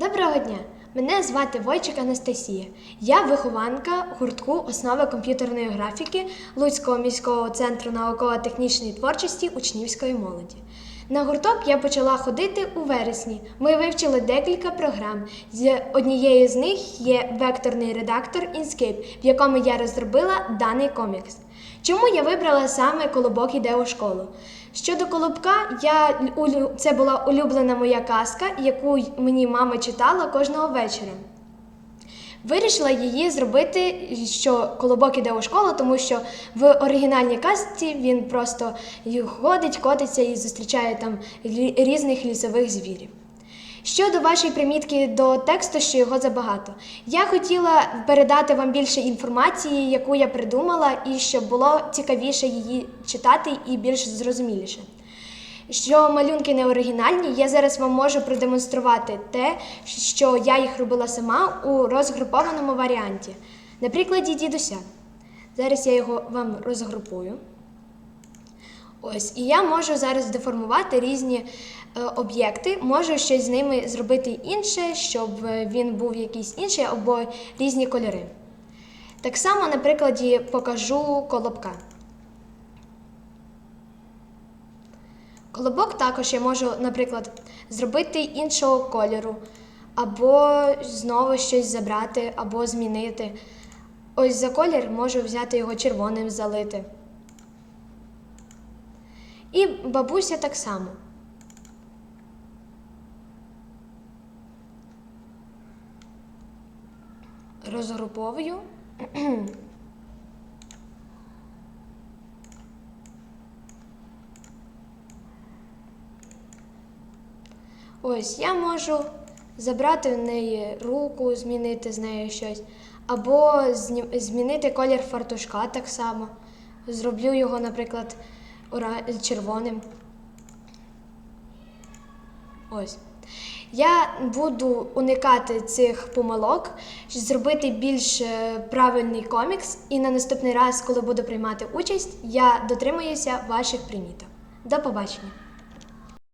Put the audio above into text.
Доброго дня! Мене звати Войчик Анастасія. Я вихованка гуртку основи комп'ютерної графіки Луцького міського центру науково-технічної творчості учнівської молоді. На гурток я почала ходити у вересні. Ми вивчили декілька програм. З однією з них є векторний редактор Inkscape, в якому я розробила даний комікс. Чому я вибрала саме колобок іде школу? Щодо колобка, я це була улюблена моя казка, яку мені мама читала кожного вечора. Вирішила її зробити, що колобок іде у школу, тому що в оригінальній казці він просто ходить, котиться і зустрічає там різних лісових звірів. Щодо вашої примітки до тексту, що його забагато, я хотіла передати вам більше інформації, яку я придумала, і щоб було цікавіше її читати і більш зрозуміліше. Що малюнки не оригінальні, я зараз вам можу продемонструвати те, що я їх робила сама у розгрупованому варіанті. На прикладі дідуся. Зараз я його вам розгрупую. Ось, і я можу зараз деформувати різні е, об'єкти, можу щось з ними зробити інше, щоб е, він був якийсь інший або різні кольори. Так само, на прикладі, покажу колобка. Колобок також я можу, наприклад, зробити іншого кольору, або знову щось забрати, або змінити. Ось за колір можу взяти його червоним залити. І бабуся так само. Розгруповую. Ось я можу забрати в неї руку, змінити з нею щось, або змінити колір фартушка так само. Зроблю його, наприклад, червоним. Ось. Я буду уникати цих помилок, зробити більш е, правильний комікс, і на наступний раз, коли буду приймати участь, я дотримуюся ваших приміток. До побачення!